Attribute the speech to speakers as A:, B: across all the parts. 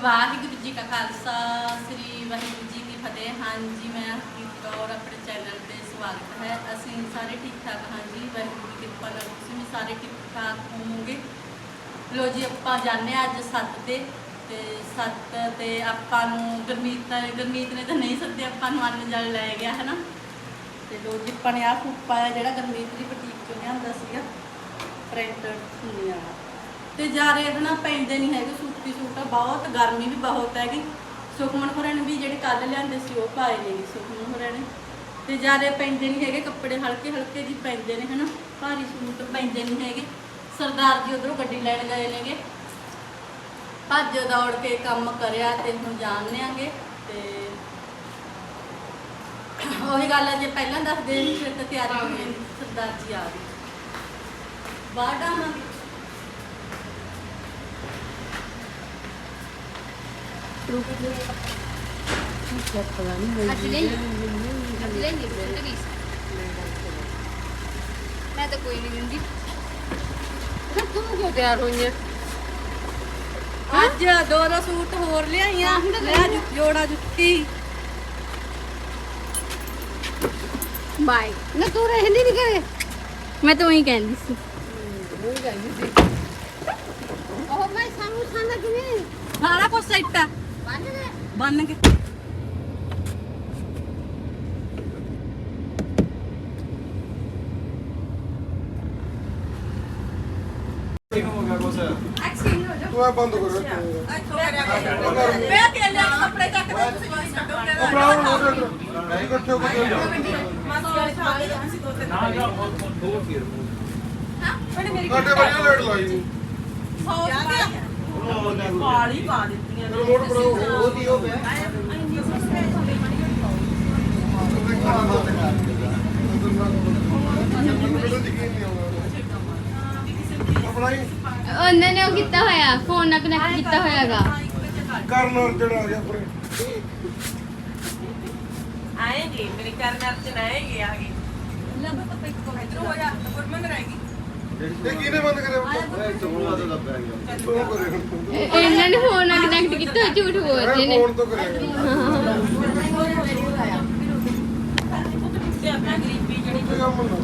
A: ਵਾਹਿਗੁਰੂ ਜੀ ਕਾ ਖਾਲਸਾ, ਸ੍ਰੀ ਵਾਹਿਗੁਰੂ ਜੀ ਕੀ ਫਤਿਹ। ਹਾਂਜੀ, ਮੈਂ ਹਰਜੀਤ ਕੌਰ, ਆਪਣੇ ਚੈਨਲ ਤੇ ਸਵਾਗਤ ਹੈ। ਅਸੀਂ ਸਾਰੇ ਠੀਕ ਠਾਕ ਹਾਂ ਜੀ ਵਾਹਿਗੁਰੂ ਦੀ ਕਿਰਪਾ ਨਾਲ ਤੁਸੀਂ ਵੀ ਸਾਰੇ ਠੀਕ ਠਾਕ ਹੋਵੋਗੇ। ਲੋ ਜੀ, ਆਪਾਂ ਜਾਂਦੇ ਹਾਂ ਅੱਜ ਸੱਤ ਤੇ ਤੇ ਸੱਤ ਤੇ ਆਪਾਂ ਨੂੰ ਗਰਮੀਤ ਗਰਮੀਤ ਨੇ ਤਾਂ ਨਹੀਂ ਸੱਦੇ ਆਪਾਂ ਨੂੰ ਅੰਨ ਜਲ ਲੈ ਗਿਆ ਹੈ ਨਾ ਤੇ ਲੋ ਜੀ, ਆਪਾਂ ਨੇ ਆਹ ਸੂਟ ਜਿਹੜਾ ਗਰਮੀਤ ਦੀ ਬੁਟੀਕ ਚੋਂ ਲਿਆਂਦਾ ਸੀਗਾ ਪ੍ਰਿੰਟਡ ਸੁਣੀ ਤੇ ਜਾ ਰੇਟ ਨਾ ਪੈਂਦੇ ਨਹੀਂ ਹੈਗੇ ਸੂਤੀ ਸੂਟ ਆ ਬਹੁਤ ਗਰਮੀ ਵੀ ਬਹੁਤ ਹੈਗੀ। ਸੁਖਮਨ ਹੋਰਾਂ ਨੇ ਵੀ ਜਿਹੜੇ ਕੱਲ ਲਿਆਂਦੇ ਸੀ, ਉਹ ਪਾਏ ਨੇ ਗੇ ਸੁਖਮਨ ਹੋਰਾਂ ਨੇ। ਤੇ ਜ਼ਿਆਦਾ ਪੈਂਦੇ ਨਹੀਂ ਹੈਗੇ, ਕੱਪੜੇ ਹਲਕੇ ਹਲਕੇ ਜੀ ਪੈਂਦੇ ਨੇ ਹਨਾ, ਭਾਰੀ ਸੂਟ ਪੈਂਦੇ ਨਹੀਂ ਹੈਗੇ। ਸਰਦਾਰ ਜੀ ਉਧਰੋਂ ਗੱਡੀ ਲੈਣ ਗਏ ਨੇਗੇ। ਭੱਜ ਦੌੜ ਕੇ ਕੰਮ ਕਰਿਆ ਤੇ ਹੁਣ ਜਾਣ ਆਂਗੇ ਤੇ ਉਹੀ ਗੱਲ ਹੈ ਜੇ ਪਹਿਲਾਂ ਦੱਸਦੇ ਨਹੀਂ ਫਿਰ ਤਾਂ ਤਿਆਰੀ ਹੋ ਗਈ, ਸਰਦਾਰ ਜੀ ਆ ਗਏ। ਬਾਹਰ ਆਵਾਂਗੇ
B: ਅੱਜ ਲੈ ਅੱਜ ਲੈ ਨਹੀਂ ਬੁੱਢੀ ਮੈਂ ਤਾਂ ਕੋਈ ਨਹੀਂ ਦਿੰਦੀ ਤੂੰ ਕਿਉਂ ਤਿਆਰ ਹੋਈ ਹੈ?
A: ਅੱਜ ਦੋ ਦੋ ਸੂਟ ਹੋਰ ਲਿਆਈਆਂ। ਲੈ ਜੋੜਾ ਜੁੱਤੀ।
B: ਬਾਈ ਨਾ ਤੂੰ ਰਹਿੰਦੀ ਨਹੀਂ ਕਰੇ ਮੈਂ ਤਾਂ ਉਹੀ ਕਹਿੰਦੀ ਸੀ। ਉਹ ਮੈਂ ਸਾਨੂੰ ਖਾਣਾ ਕਿਵੇਂ?
A: ਸਾਰਾ ਕੁਝ ਸੈੱਟ ਆ।
B: ਬੰਦ ਦੇ
A: ਬੰਨ ਕੇ।
C: ਤੂੰ ਆ ਬੰਦ ਕਰ।
A: ਮੈਂ ਤੇ ਲੈ ਕੱਪੜੇ ਚੱਕ ਦੇ ਤੁਸੀਂ ਛੱਡੋਗੇ
C: ਉਹ ਭਰਾ ਹੁਣ ਉਹਦੇ ਨਹੀਂ ਇਕੱਠੇ ਹੋ ਕੇ ਸਾਡੇ ਬੜੀ ਲੇਟ ਲਾਈ। ਨਹੀਂ
A: ਪਾਲੀ ਪਾ ਦਿੱਤੀਆਂ
C: ਰਿਮੋਟ ਬਣਾਓ ਉਹਦੀ ਉਹ ਪਿਆ ਆਪਣਾ ਹੀ?
B: ਉਹਨਾਂ ਨੇ ਉਹ ਕੀਤਾ ਹੋਇਆ ਫੋਨ ਨਾਲ ਕਨੈਕਟ ਕੀਤਾ ਹੋਇਆਗਾ
C: ਕਰਨ ਜਿਹੜਾ ਆ ਗਿਆ ਆਪਣੇ।
D: ਆਏਗੇ ਮੇਰੇ ਘਰ ਨਾਲ ਚ ਆਏਗੇ ਆਗੇ
A: ਲੱਭ ਤਾਂ ਪਿੱਕ ਕੋ
D: ਇਧਰ ਹੋ ਜਾ ਗੁਰਮਨ ਰਹੇਗੀ
B: ਇਹਨਾਂ ਨੇ ਫੋਨ ਨਾਲ ਕਨੈਕਟ ਕੀਤਾ ਹੋਇਆ, ਝੂਠ ਬੋਲ ਰਹੇ ਨੇ
C: ਫੋਨ ਤੋਂ ਕਰਿਆ
D: ਤੇ ਆਪਣਾ ਗਰੀਬੀ ਜਿਹੜੀ
C: ਇਹ ਕੰਮ ਨਾ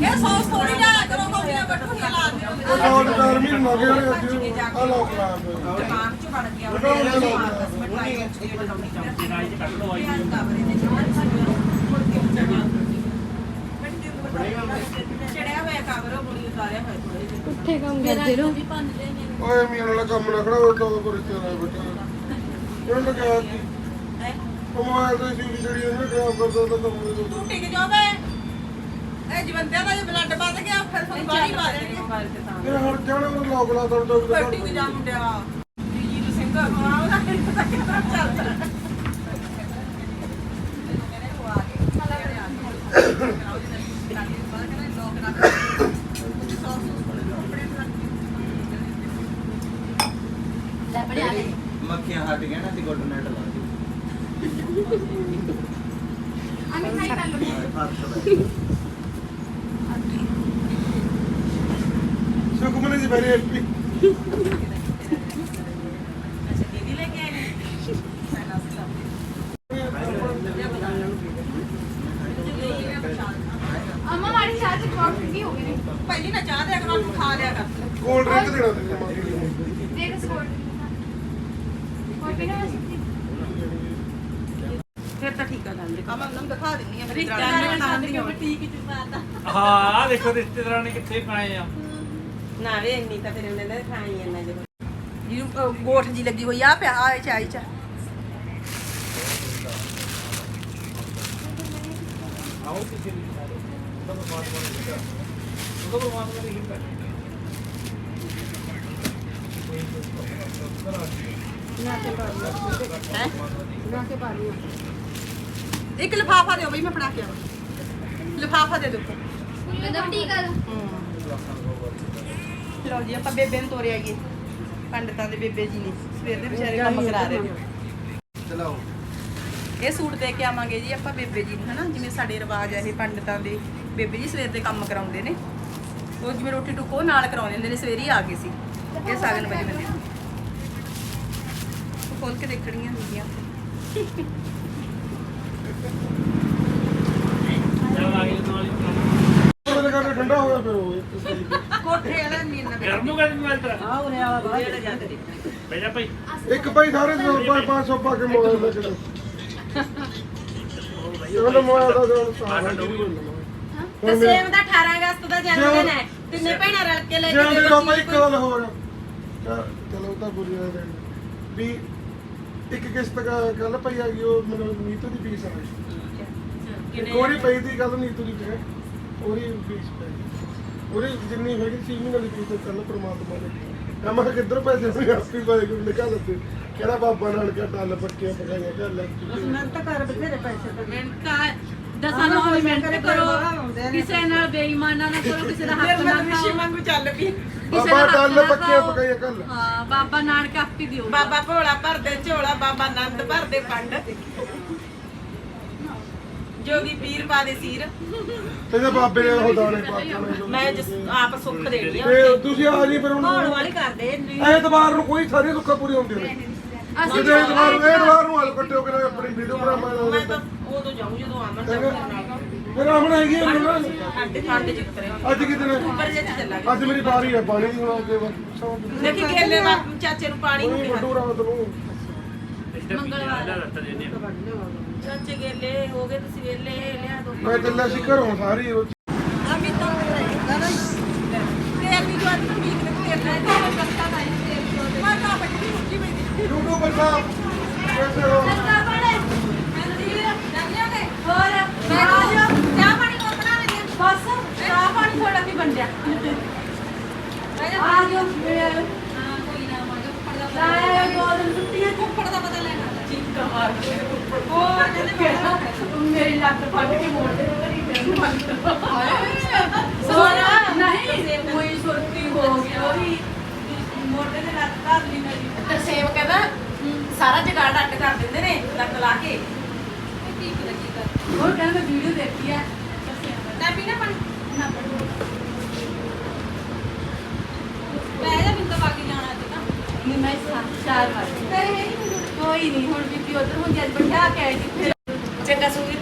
D: ਇਹ ਸੌਸ ਥੋੜੀ ਲਿਆ ਕਰੋ ਕੋਹੀਆਂ ਬੱਠੀਆਂ
C: ਉਹ ਦੋ ਲੱਗੇ ਹੋਣੇ ਅੱਜ ਆ ਲੋ ਕਰਾ
D: ਦੁਕਾਨ ਚ ਬਣ ਗਿਆ
C: ਬਟਾਉਣ ਦੇ
D: ਉਹ
C: ਨਾਲ।
D: ਮਠਾਈ ਉੱਚੀ ਬਣਾਉਣੀ ਚਾਹੀਦੀ ਚੜਿਆ ਹੋਇਆ ਕਵਰ ਉਹ ਬੁੜੀ ਉਤਾਰਿਆ ਹੋਇਆ ਥੋੜੇ
B: ਪੁੱਠੇ ਕੰਮ ਕਰਦੇ ਰਹੋ।
A: ਵੀ
C: ਓਏ ਮੀਆਂ ਵਾਲਾ ਕੰਮ ਨਾ ਖੜਾ ਉਹ ਤਾਂ ਕੋ ਰਿਸ਼ਤੇ ਨਾਲ ਬੈਠਾ। ਇਹਨਾਂ ਨੇ ਕਿਹਾ ਕਿ
D: ਹੈਂ?
C: ਕਮਾਇਆ ਤੇ ਸੀ ਜਿਹੜੀ ਇਹਨੇ ਕਿਹਾ ਕਰਦਾ ਤਾਂ ਕੰਮ ਦੇ ਦੋ।
D: ਟਿਕ ਜਾਵੇ ਇਹ ਜਵੰਦਿਆਂ ਦਾ ਜੇ ਵੱਧ ਗਿਆ ਫਿਰ ਤੁਹਾਨੂੰ ਬਾਹਰ ਪਾ ਦੇਣਗੇ ਮੋਬਾਈਲ ਤੇ ਤਾਂ।
C: ਇਹ ਹਰ ਜਾਣਾ ਉਹ ਲੋਕ ਲਾ ਦਰਦ ਉਹ
D: ਫੱਟੀ ਤੇ ਜਾ ਮੁੰਡਿਆ। ਜੀਤ ਸਿੰਘ ਆ ਉਹਦਾ ਕਿਹੜਾ ਪਤਾ ਕਿੱਦਾਂ ਚੱਲਦਾ
A: ਲੈ ਬੜਿਆ ਲੈ
E: ਮੱਖੀਆਂ ਹਟ ਗਈਆਂ ਨਾ ਤੇ ਗੁੱਡ ਨੈਟ ਲਾ ਦਿਓ
B: ਆਮੀ ਖਾਈ ਕਰ ਲਓ।
C: ਸੁਖਮਨ ਜੀ ਵੈਰੀ ਹੈਪੀ
D: ਅੱਛਾ ਦੀਦੀ ਲੈ ਕੇ ਆਏ ਨੇ
B: ਅਮਾ ਮਾਰੀ ਚਾਹ ਤੇ ਬਹੁਤ ਠੰਡੀ ਹੋ ਗਈ ਨੇ।
D: ਪਹਿਲੀ ਨਾ ਚਾਹ ਦਿਆ ਕਰੋ ਤੂੰ ਖਾ ਲਿਆ ਕਰ।
C: ਕੋਲਡ ਡਰਿੰਕ ਦੇਣਾ ਤੇ ਮੰਗੀ
B: ਦੇ ਦੇ ਸਕੋਰ ਹੋਰ ਪੀਣਾ ਹੈ ਸੁੱਤੀ
D: ਫਿਰ ਤਾਂ ਠੀਕ ਆ ਗੱਲ ਦੇ ਨੂੰ ਦਿੰਨੀ ਆ ਮੇਰੀ ਦਰਾਣੀ ਨਾਲ
F: ਹਾਂ ਦੇਖੋ ਰਿਸ਼ਤੇਦਾਰਾਂ ਨੇ ਕਿੱਥੇ ਪਾਏ ਆ।
D: ਨਾ ਵੇ ਇੰਨੀ ਤਾਂ ਫਿਰ ਉਹਨੇ ਨੇ ਖਾਈ ਜਾਂਦਾ ਜਦੋਂ ਜਿਹਨੂੰ ਗੋਠ ਜੀ ਲੱਗੀ ਹੋਈ ਆ ਪਿਆ ਆ ਚਾਈ ਚ
F: ਆਓ ਕਿਸੇ ਵੀ ਸਾਰੇ ਉਹਦਾ ਪਰਮਾਤਮਾ ਨੇ ਪਰਮਾਤਮਾ
D: ਇੱਕ ਲਿਫਾਫਾ ਦਿਓ ਬਈ ਮੈਂ ਫੜਾ ਕੇ ਆਵਾਂ। ਲਿਫਾਫਾ ਦੇ ਦਿਓ।
B: ਵੀ ਠੀਕ ਆ।
D: ਲਓ ਜੀ ਆਪਾਂ ਬੇਬੇ ਨੂੰ ਤੋਰੇ ਆਈਏ। ਪੰਡਤਾਂ ਦੇ ਬੇਬੇ ਜੀ ਨੇ। ਸਵੇਰ ਦੇ ਵਿਚਾਰੇ ਕੰਮ ਕਰਾ ਰਹੇ ਨੇ।
E: ਚਲਾਓ।
D: ਇਹ ਸੂਟ ਦੇ ਕੇ ਆਵਾਂਗੇ ਜੀ ਆਪਾਂ ਬੇਬੇ ਜੀ ਨੂੰ ਹਨਾ? ਜਿਵੇਂ ਸਾਡੇ ਰਿਵਾਜ ਆ ਇਹ ਪੰਡਤਾਂ ਦੇ। ਬੇਬੇ ਜੀ ਸਵੇਰ ਦੇ ਕੰਮ ਕਰਾਉਂਦੇ ਨੇ। ਉਹ ਜਿਵੇਂ ਰੋਟੀ ਟੁੱਕ ਨਾਲ ਕਰਾਉਂਦੇ ਹੁੰਦੇ ਨੇ ਸਵੇਰੇ ਹੀ ਆ ਗਏ ਸੀ। ਇਹ ਸਾਗਨ ਵਜੇ ਬੰਦੇ ਉਹ ਖੋਲ ਕੇ ਦੇਖਣੀਆਂ ਹੁੰਦੀਆਂ।
F: ਗਏ ਹੀ।
C: ਠੰਡਾ ਹੋਇਆ ਫਿਰ ਉਹ
D: ਕੋਠੇ ਵਾਲਾ ਨਹੀਂ ਨਾ
F: ਗਰਮ ਨੂੰ ਕਰ ਮੈਂ ਤੇਰਾ
D: ਆ ਉਰੇ ਆਵਾ ਬਾਹਰ ਜਾ ਕੇ
F: ਬਹਿ ਜਾ ਭਾਈ।
C: ਇੱਕ ਭਾਈ ਸਾਰੇ 100 ਰੁਪਏ 500 ਪਾ ਕੇ ਮੋਬਾਈਲ ਦੋ ਉਹਨਾਂ ਮੋਬਾਈਲ ਦਾ ਜੋ ਸਾਰਾ
D: ਤੇ ਸੇਮ ਦਾ 18 ਅਗਸਤ ਦਾ ਜਨਮ ਦਿਨ ਹੈ। ਤਿੰਨੇ ਭੈਣਾਂ ਰਲ ਕੇ ਲੈ ਕੇ
C: ਦੇ
D: ਗਏ
C: ਬਾਬਾ ਇੱਕ ਗੱਲ ਹੋਰ। ਚਲ- ਚਲੋ ਤਾਂ ਬੁਰੀ ਆ ਰਹੀ ਵੀ ਇੱਕ ਕਿਸ਼ਤ ਕੱਲ ਪਈ ਆ ਗਈ ਉਹ ਮੈਨੂੰ ਨੀਤੂ ਦੀ ਫੀਸ ਆ। ਗਈ ਕੋਰੀ ਪਈ ਦੀ ਗੱਲ ਨੀਤੂ ਦੀ ਫੀਸ ਉਹਦੀ ਫੀਸ ਪਈ। ਉਹਦੀ ਜਿੰਨੀ ਹੈਗੀ ਸੀ ਮਹੀਨੇ ਦੀ ਫੀਸ ਕੱਲ ਪ੍ਰਮਾਤਮਾ ਨੇ ਮੈਂ ਕਿਹਾ ਕਿੱਧਰ ਪੈਸੇ ਸੀ ਆਪੀ ਬਾਈ ਕੋਲ ਨਿਕਾਲ ਦਿੱਤੇ ਕਹਿੰਦਾ ਬਾਬਾ ਨਾਲ ਕਿਆ ਟੱਲ ਪੱਕੀਆਂ ਪਕਾਈਆਂ ਘਰ ਲੈ ਕੇ।
D: ਮਿਹਨਤ ਕਰ ਬਥੇਰੇ ਪੈਸੇ ਤੇ।
A: ਮਿਹਨਤ ਕਰ ਦਸਾਂ ਨੌ ਮਿੰਟ ਕਰੋ। ਕਿਸੇ ਨਾਲ ਬੇਈਮਾਨਾ ਨਾ ਕਰੋ ਕਿਸੇ ਦਾ ਹੱਥ ਨਾ ਖਾਓ।
D: ਵਾਂਗੂ ਚੱਲ ਪਈ।
C: ਬਾਬਾ ਟੱਲ ਪੱਕੀਆਂ। ਪਕਾਈਆਂ ਘਰ
A: ਹਾਂ ਬਾਬਾ ਨਾਨਕ ਆਪੀ ਦਿਓ।
D: ਬਾਬਾ ਭੋਲਾ ਭਰਦੇ ਝੋਲਾ ਬਾਬਾ ਆਨੰਦ ਭਰਦੇ ਪੰਡ। ਜੋਗੀ ਪੀਰ ਪਾ ਦੇ ਸੀਰ।
C: ਤੇ ਬਾਬੇ ਨੇ ਉਹ ਦਾਣੇ ਪਾਤੇ
D: ਮੈਂ ਜਿਸ ਆਪ ਸੁੱਖ ਦੇਣੀ ਆ
C: ਤੇ ਤੁਸੀਂ ਆ ਜੀ ਫਿਰ
D: ਹੋਣ
C: ਹੁਣ
D: ਵਾਲੀ ਕਰਦੇ
C: ਐਤਵਾਰ ਨੂੰ ਕੋਈ ਸਾਰੀ ਦੁੱਖਾਂ ਪੂਰੀ ਹੁੰਦੀਆਂ ਨੇ।
A: ਅਸੀਂ
C: ਜਦੋਂ ਐਤਵਾਰ ਨੂੰ ਐਤਵਾਰ ਨੂੰ ਹਲ ਕੱਟਿਓ ਕਿ ਆਪਣੀ ਵੀਡੀਓ
D: ਮੈਂ
C: ਬਣਾਵਾਂ
D: ਤਾਂ ਉਦੋਂ ਜਾਊਂ ਜਦੋਂ ਆਮਨ ਜਾਊਂ
C: ਫਿਰ ਆਮਣ ਹੈਗੀ ਮੈਨੂੰ ਨਾ
D: ਠੰਡ ਠੰਡ ਚ ਉਤਰੇ
C: ਅੱਜ ਕਿਤੇ ਨੇ
D: ਉੱਪਰ ਜੇ ਚੱਲਾਂਗੇ।
C: ਅੱਜ ਮੇਰੀ ਵਾਰੀ ਹੈ ਪਾਣੀ ਦੀ ਹੁਣ ਅੱਗੇ
D: ਦੇਖੀ ਕੇਲੇ ਵਾ ਚਾਚੇ ਨੂੰ ਪਾਣੀ ਨੂੰ
C: ਨੂੰ
F: ਤੇ ਪੀਣਾ ਦਾ ਰੱਤਾ ਦੇ ਦੇ
D: ਚਾਚੇ ਗੇਲੇ ਹੋ ਗਏ ਤੁਸੀਂ ਵੇਲੇ ਲਿਆ ਦੋ।
C: ਮੈਂ ਚੱਲਿਆ ਸੀ ਘਰੋਂ ਸਾਰੀ ਉਹ
D: ਅਮੀ ਤਾਂ ਤੇਲ ਵੀ ਜੋ ਅੱਜ ਵੀਕ ਦੇ ਤੇਲ ਲੈ ਕੇ ਕਰਤਾ ਨਹੀਂ ਮੈਂ ਤਾਂ ਬੱਟੀ ਮੁੱਕੀ ਬੈਠੀ
C: ਯੂਟਿਊਬਰ ਸਾਹਿਬ ਕੈਸੇ ਹੋ
A: ਹੋਰ ਮੈਂ ਚਾਹ ਪਾਣੀ ਕੋ ਬਣਾ ਲਈ ਬਸ ਚਾਹ ਪਾਣੀ ਥੋੜਾ ਵੀ ਬਣ ਗਿਆ ਆ ਜਾਓ ਮੇਰੇ ਹਾਂ ਕੋਈ ਨਾ ਮਾਜੋ ਪੜਦਾ ਲਾਇਆ ਦੋ ਦਿਨ ਛੁੱਟੀਆਂ ਕੁੱਪੜ ਦਾ ਪਤਾ ਲੈਣਾ ਚੀਕਾ ਮਾਰ ਕੇ ਉਹ ਕਹਿੰਦੇ ਮੇਰੀ ਲੱਤ ਫੜ ਕੇ ਮੋੜ ਦੇ ਕਰੀ ਫਿਰ ਸੋਨਾ ਨਹੀਂ ਕੋਈ ਸੁਰਤੀ ਹੋ ਗਈ ਉਹਦੀ ਮੋਢੇ ਤੇ ਲੱਤ ਧਰ ਲਈ ਮੇਰੀ
D: ਤੇ ਸੇਵ ਕਹਿੰਦਾ ਸਾਰਾ ਜਗਾੜ ਅੱਡ ਕਰ ਦਿੰਦੇ ਨੇ ਲੱਤ ਲਾ ਕੇ।
A: ਕਰ ਉਹ ਕਹਿੰਦਾ ਮੈਂ ਵੀਡੀਓ ਦੇਖੀ ਹੈ
D: ਨਾ ਪੀਣਾ ਪਾਣੀ
A: ਨਾ ਪੜੋ ਮੈਂ ਜਾ ਬਿੰਦਾ ਬਾਕੀ ਜਾਣਾ ਸੀ ਨਾ ਨਹੀਂ ਮੈਂ ਚਾਰ ਵਾਰ। ਕੋਈ ਨਹੀਂ ਹੁਣ ਬੀਬੀ ਉਧਰ ਹੁਣ ਜਦ ਬਿਠਾ ਕੇ ਆਈ ਜਿੱਥੇ।
D: ਚੰਗਾ ਸੁਵੀਰ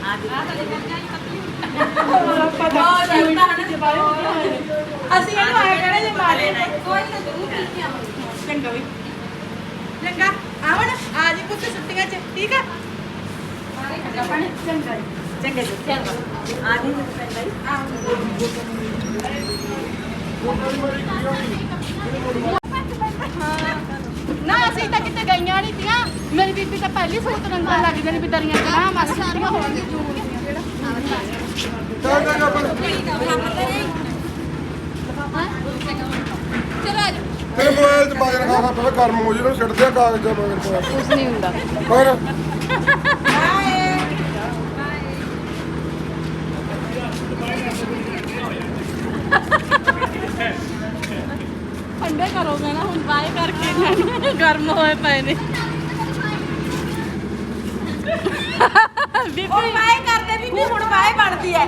D: ਆ
A: ਅਸੀਂ ਇਹਨੂੰ ਆਏ ਕਹਿੰਦੇ ਜੇ ਮਾਰੇ ਕੋਈ ਨਾ ਜ਼ਰੂਰ ਪੀ ਕੇ ਆਵਾਂਗੇ
D: ਚੰਗਾ ਵੀ ਚੰਗਾ ਆਵਣ ਆ ਜੀ ਪੁੱਤ ਛੁੱਟੀਆਂ ਚ ਠੀਕ ਆ
A: ਚੰਗਾ ਚੰਗਾ
D: ਚੰਗਾ ਜੀ ਚੰਗਾ ਆ ਜੀ ਪੈਂਦਾ ਹੀ
B: ਨਾ ਅਸੀਂ ਤਾਂ ਕਿਤੇ ਗਈਆਂ ਨਹੀਂ ਤੀਆਂ। ਮੇਰੀ ਬੀਬੀ ਤਾਂ ਪਹਿਲੀ ਸੂਤ ਰੰਗਾਂ ਲੱਗ ਜਾਣੀ ਵੀ ਦਰੀਆਂ ਹੋਣਗੀਆਂ ਦੀਆਂ ਜਿਹੜਾ
C: ਚੱਲ ਚੱਲ ਆਪਣਾ
B: ਚਲੋ ਆ ਜਾ
C: ਫਿਰ ਮੋਬਾਈਲ 'ਚ ਬਾਜਰ ਖਾ ਖਾ ਪਹਿਲਾਂ ਗਰਮ ਹੋ ਜਿਹੜਾ ਛੱਡਦੇ ਆ ਕਾਗਜ਼ ਦਾ ਮਗਰ ਪਾ
B: ਕੁਝ ਨਹੀਂ ਹੁੰਦਾ।
C: ਹੋਰ?
B: ਠੰਡੇ ਕਰੋਗੇ ਨਾ ਹੁਣ ਬਾਏ ਕਰਕੇ। ਗਰਮ ਹੋਏ ਪਏ ਨੇ। ਬੀਬੀ।
D: ਬਾਏ ਕਰਦੇ ਵੀ ਨਹੀਂ ਹੁਣ ਬਾਏ ਬਣਦੀ ਐ।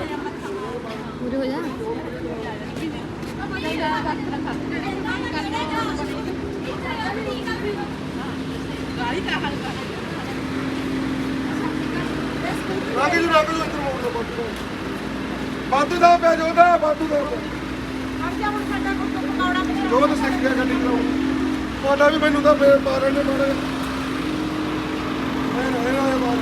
B: ਪੂਰੇ ਹੋ ਜਾ
C: ਰਾਗੀ ਜੀ ਰਾਗੀ ਜੀ ਇੱਧਰ ਮੋੜ ਲਓ ਬਾਤੂ ਦਾ ਬਾਤੂ ਦਾ ਪਿਆ ਜੋਦਾ ਬਾਤੂ ਦਾ ਜੋ ਤਾਂ ਸਿੱਖ ਗਿਆ ਗੱਡੀ ਚਲਾਉਣ ਤੁਹਾਡਾ ਵੀ ਮੈਨੂੰ ਤਾਂ ਫੇਰ ਮਾਰਨ ਨੇ ਮਾਰੇ। ਮੈਂ ਨਹੀਂ ਆਇਆ ਮਾਰ।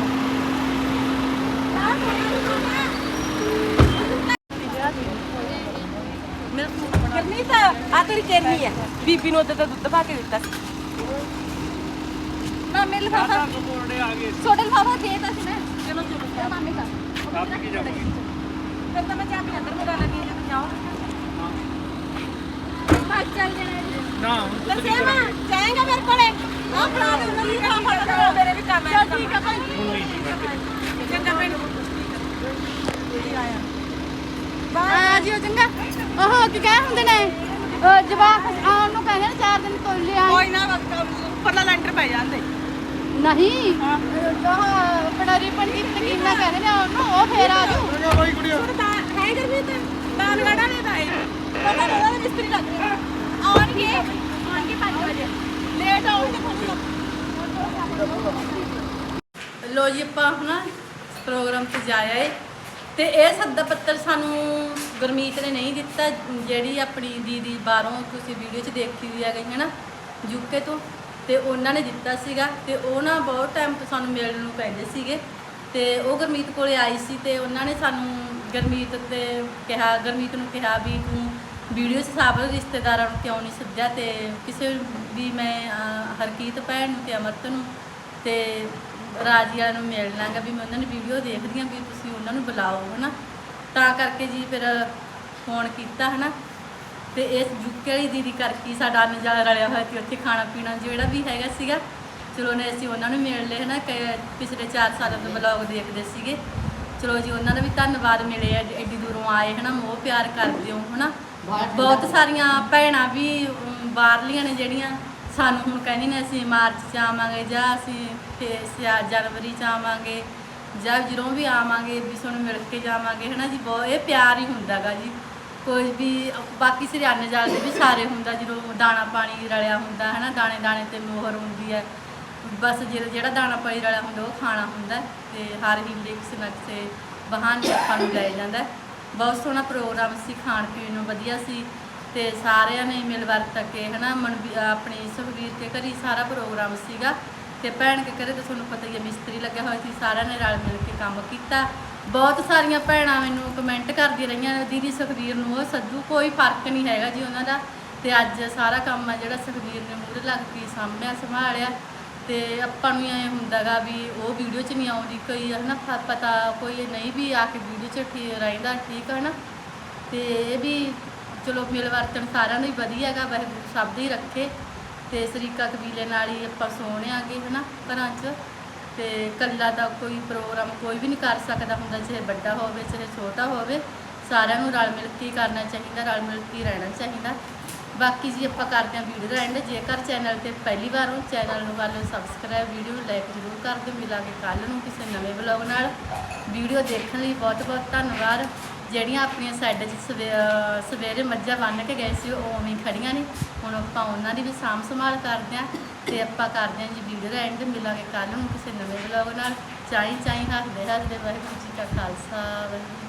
D: ਕਿੰਨੀ ਤਾਂ ਆ ਤੇਰੀ ਬੀਬੀ ਨੂੰ ਉਦੋਂ ਤਾਂ ਦੁੱਧ ਪਾ ਕੇ ਦਿੱਤਾ ਸੀ।
B: ਨਾ ਮੇਰੇ ਲਿਫਾਫਾ
F: ਕੋਰਡੇ ਆ ਗਏ
B: ਛੋਟਾ ਲਿਫਾਫਾ ਦੇ ਤਾ ਸੀ ਮੈਂ। ਚਲੋ ਚਲੋ। ਮਾਮੇ ਦਾ।
F: ਸਭ ਕੀ ਜਾਊਗੀ?
D: ਫਿਰ ਤਾਂ ਮੈਂ ਲੱਗੀ ਜਦੋਂ
B: ਚੱਲ ਜਾਣਾ
F: ਨਾ
D: ਲੈ ਸੇਵਾ ਜਾਏਗਾ ਮੇਰੇ ਕੋਲੇ ਆ ਫੜਾ ਦੇ ਉਹਨਾਂ ਦੀ ਕੰਮ ਫੜ ਮੇਰੇ ਵੀ ਕੰਮ ਹੈ
B: ਠੀਕ ਹੈ ਭਾਈ
D: ਚੰਗਾ ਭੈਣ
B: ਆ ਜਿਓ ਚੰਗਾ ਉਹ ਕੀ ਕਹੇ ਹੁੰਦੇ ਨੇ ਅਹ ਜਵਾਕ ਆਉਣ ਨੂੰ ਕਹਿੰਦੇ ਨੇ ਚਾਰ ਦਿਨ ਤੋਂ ਲਿਆ
D: ਕੋਈ ਨਾ ਉੱਪਰਲਾ ਲੈਂਟਰ ਪੈ ਜਾਂਦੇ
B: ਨਹੀਂ ਉਹ ਪੜਾਰੀ ਪੰਡੀ ਤਕੀਨਾ ਕਹਿੰਦੇ ਨੇ ਉਹਨੂੰ, ਉਹ ਫੇਰ ਆ ਜਾਊ।
C: ਚੰਗਾ ਬਾਈ ਕੁੜੀਆਂ
D: ਹੈ ਗਰਮੀ ਤੇ ਦਾਨਗੜਾ ਨੇ ਤਾਂ ਇਹ। ਪਤਾ ਨਹੀਂ ਉਹਦਾ ਮਿਸਤਰੀ ਲੱਗ ਰਿਹਾ।
B: ਆਉਣਗੇ। ਆਉਣਗੇ 5 ਵਜੇ। ਲੇਟ ਆਉਣਗੇ
A: ਲੋ ਜੀ ਆਪਾਂ ਹਨਾ ਪ੍ਰੋਗਰਾਮ ਤੇ ਜਾਇਆ ਏ। ਤੇ ਇਹ ਸੱਦਾ ਪੱਤਰ ਸਾਨੂੰ ਗੁਰਮੀਤ ਨੇ ਨਹੀਂ ਦਿੱਤਾ, ਜਿਹੜੀ ਆਪਣੀ ਦੀਦੀ ਬਾਹਰੋਂ ਤੁਸੀਂ ਵੀਡੀਓ 'ਚ ਦੇਖੀ ਵੀ ਆ ਗਈ ਹੈ ਨਾ ਯੂਕੇ ਤੋਂ। ਤੇ ਉਹਨਾਂ ਨੇ ਦਿੱਤਾ ਸੀਗਾ। ਤੇ ਉਹ ਨਾ ਬਹੁਤ ਟਾਈਮ ਤੋਂ ਸਾਨੂੰ ਮਿਲਣ ਨੂੰ ਕਹਿੰਦੇ ਸੀਗੇ। ਤੇ ਉਹ ਗੁਰਮੀਤ ਕੋਲੇ ਆਈ ਸੀ ਤੇ ਉਹਨਾਂ ਨੇ ਸਾਨੂੰ ਗੁਰਮੀਤ ਤੇ ਕਿਹਾ ਗੁਰਮੀਤ ਨੂੰ ਕਿਹਾ ਵੀ ਤੂੰ ਵੀਡੀਓ 'ਚ ਸਭ ਰਿਸ਼ਤੇਦਾਰਾਂ ਨੂੰ ਕਿਉਂ ਨਹੀਂ ਸੱਦਿਆ ਤੇ ਕਿਸੇ ਵੀ ਮੈਂ ਅਹ, ਹਰਕੀਤ ਭੈਣ ਨੂੰ ਤੇ ਅਮਰਤ ਨੂੰ ਤੇ ਰਾਜੀ ਨੂੰ ਮਿਲ ਲਾਂਗਾ ਵੀ ਮੈਂ ਉਹਨਾਂ ਦੀ ਵੀਡੀਓ ਦੇਖਦੀ ਹਾਂ ਵੀ ਤੁਸੀਂ ਉਹਨਾਂ ਨੂੰ ਬੁਲਾਓ ਹਨਾ? ਤਾਂ ਕਰਕੇ ਜੀ ਫਿਰ ਫੋਨ ਕੀਤਾ ਹਨਾ? ਤੇ ਇਸ ਯੂਕੇ ਵਾਲੀ ਦੀਦੀ ਕਰਕੇ ਹੀ ਸਾਡਾ ਨਜ਼ਾਰਾ ਰਲਿਆ ਹੋਇਆ ਸੀ ਉੱਥੇ ਖਾਣਾ ਪੀਣਾ ਜਿਹੜਾ ਵੀ ਹੈਗਾ ਸੀਗਾ। ਚਲੋ ਨੇ ਅਸੀਂ ਉਹਨਾਂ ਨੂੰ ਮਿਲ ਲਏ ਹਨਾ? ਕਿ ਪਿਛਲੇ 4 ਸਾਲਾਂ ਤੋਂ ਬਲੌਗ ਦੇਖਦੇ ਸੀਗੇ। ਚਲੋ ਜੀ ਉਹਨਾਂ ਦਾ ਵੀ ਧੰਨਵਾਦ ਮਿਲੇ ਆ ਐਡੀ ਦੂਰੋਂ ਆਏ ਹਨਾ ਮੋਹ ਪਿਆਰ ਕਰਦੇ ਹੋ ਹਨਾ। ਬਹੁਤ ਸਾਰੀਆਂ ਭੈਣਾਂ ਵੀ ਬਾਹਰਲੀਆਂ ਨੇ ਜਿਹੜੀਆਂ ਸਾਨੂੰ ਹੁਣ ਕਹਿੰਦੇ ਨੇ ਅਸੀਂ ਮਾਰਚ ਚ ਆਵਾਂਗੇ ਜਾਂ ਅਸੀਂ ਫੇ- ਸਿਆ- ਜਨਵਰੀ ਚ ਆਵਾਂਗੇ ਜਾਂ ਜਦੋਂ ਵੀ ਆਵਾਂਗੇ ਵੀ ਤੁਹਾਨੂੰ ਮਿਲ ਕੇ ਜਾਵਾਂਗੇ ਹਨਾ ਜੀ ਬਹੁਤ ਇਹ ਪਿਆਰ ਹੀ ਹੁੰਦਾਗਾ ਜੀ। ਕੋਈ ਵੀ ਬਾਕੀ ਸਰਿਆਨੇ ਜਾਲ ਦੇ ਵੀ ਸਾਰੇ ਹੁੰਦਾ ਜਦੋਂ ਦਾਣਾ ਪਾਣੀ ਰਲਿਆ ਹੁੰਦਾ ਹਨਾ ਦਾਣੇ ਦਾਣੇ ਤੇ ਮੋਹਰ ਹੁੰਦੀ ਹੈ। ਬਸ ਜਿਹੜਾ ਜਿਹੜਾ ਦਾਣਾ ਪਾਣੀ ਰਲਿਆ ਹੁੰਦਾ ਉਹ ਖਾਣਾ ਹੁੰਦਾ। ਤੇ ਹਰ ਹੀਲੇ ਕਿਸੇ ਨਾ ਕਿਸੇ ਬਹਾਨੇ ਆਪਾਂ ਨੂੰ ਲੈ ਜਾਂਦਾ ਹੈ। ਬਹੁਤ ਸੋਹਣਾ ਪ੍ਰੋਗਰਾਮ ਸੀ, ਖਾਣ ਪੀਣ ਨੂੰ ਵਧੀਆ ਸੀ ਤੇ ਸਾਰਿਆਂ ਨੇ ਮਿਲ ਵਰਤ ਕੇ ਹਨਾ, ਮਨਵੀ- ਆਪਣੀ ਸੁਖਵੀਰ ਕੇ ਘਰੀ ਸਾਰਾ ਪ੍ਰੋਗਰਾਮ ਸੀਗਾ ਤੇ ਭੈਣ ਕੇ ਘਰੇ ਤਾਂ ਤੁਹਾਨੂੰ ਪਤਾ ਹੀ ਹੈ ਮਿਸਤਰੀ ਲੱਗਿਆ ਹੋਇਆ ਸੀ, ਸਾਰਿਆਂ ਨੇ ਰਲ ਮਿਲ ਕੇ ਕੰਮ ਕੀਤਾ। ਬਹੁਤ ਸਾਰੀਆਂ ਭੈਣਾਂ ਮੈਨੂੰ ਕਮੈਂਟ ਕਰਦੀਆਂ ਰਹੀਆਂ, ਦੀਦੀ ਸੁਖਵੀਰ ਨੂੰ ਉਹ ਸੱਦੂ, ਕੋਈ ਫ਼ਰਕ ਨਹੀਂ ਹੈਗਾ ਜੀ ਉਹਨਾਂ ਦਾ। ਤੇ ਅੱਜ ਸਾਰਾ ਕੰਮ ਆ ਜਿਹੜਾ ਸੁਖਵੀਰ ਨੇ ਮੂਹਰੇ ਲੱਗ ਕੇ ਸਾਂਭਿਆ ਸੰਭਾਲਿਆ। ਤੇ ਆਪਾਂ ਨੂੰ ਐ ਹੁੰਦਾਗਾ ਵੀ ਉਹ ਵੀਡੀਓ 'ਚ ਨਹੀਂ ਆਉਂਦੀ ਕੋਈ ਹਨਾ, ਪ- ਪਤਾ ਕੋਈ ਨਹੀਂ ਵੀ ਆ ਕੇ ਵੀਡੀਓ 'ਚ ਠੀਕ ਰਹਿੰਦਾ ਠੀਕ ਹੈ ਨਾ ਤੇ ਇਹ ਵੀ ਚਲੋ ਮਿਲ ਵਰਤਨ ਸਾਰਿਆਂ ਦਾ ਹੀ ਵਧੀਆ ਹੈਗਾ ਵਾਹਿਗੁਰੂ ਸਭ ਦੇ ਹੀ ਰੱਖੇ। ਤੇ ਸਰੀਕਾ ਕਬੀਲੇ ਨਾਲ ਹੀ ਆਪਾਂ ਸੋਹਣੇ ਆਗੇ ਹਨਾ ਘਰਾਂ 'ਚ। ਤੇ ਕੱਲਾ ਦਾ ਕੋਈ ਪ੍ਰੋਗਰਾਮ ਕੋਈ ਵੀ ਨਹੀਂ ਕਰ ਸਕਦਾ ਹੁੰਦਾ, ਚਾਹੇ ਵੱਡਾ ਹੋਵੇ, ਚਾਹੇ ਛੋਟਾ ਹੋਵੇ। ਸਾਰਿਆਂ ਨੂੰ ਰਲ ਮਿਲ ਕੇ ਕਰਨਾ ਚਾਹੀਦਾ, ਰਲ ਮਿਲ ਕੇ ਰਹਿਣਾ ਚਾਹੀਦਾ। ਬਾਕੀ ਜੀ ਆਪਾਂ ਕਰਦੇ ਹਾਂ ਵੀਡੀਓ ਦਾ ਐਂਡ ਜੇਕਰ ਚੈਨਲ ਤੇ ਪਹਿਲੀ ਵਾਰ ਹੋ ਚੈਨਲ ਨੂੰ ਕਰ ਸਬਸਕ੍ਰਾਈਬ ਵੀਡੀਓ ਨੂੰ ਲਾਈਕ ਜ਼ਰੂਰ ਕਰ ਦਿਓ। ਮਿਲਾਂਗੇ ਕੱਲ ਨੂੰ ਕਿਸੇ ਨਵੇਂ ਵਲੌਗ ਨਾਲ। ਵੀਡੀਓ ਦੇਖਣ ਲਈ ਬਹੁਤ ਬਹੁਤ ਧੰਨਵਾਦ। ਜਿਹੜੀਆਂ ਆਪਣੀਆਂ ਸਾਈਡ 'ਚ ਸਵੇ- ਸਵੇਰੇ ਮੱਝਾਂ ਬੰਨ੍ਹ ਕੇ ਗਏ ਸੀ, ਉਹ ਉਵੇਂ ਹੀ ਖੜੀਆਂ ਨੇ। ਹੁਣ ਆਪਾਂ ਉਹਨਾਂ ਦੀ ਵੀ ਸਾਂਭ ਸੰਭਾਲ ਕਰਦੇ ਹਾਂ ਤੇ ਆਪਾਂ ਕਰਦੇ ਹਾਂ ਜੀ ਵੀਡੀਓ ਦਾ ਐਂਡ ਮਿਲਾਂਗੇ ਕੱਲ ਨੂੰ ਕਿਸੇ ਨਵੇਂ ਵਲੌਗ ਨਾਲ। ਚਾਈ ਚਾਈ ਹੱਸਦੇ ਹੱਸਦੇ ਵਾਹਿਗੁਰੂ ਜੀ ਕਾ ਖਾਲਸਾ, ਵਾਹਿਗੁਰੂ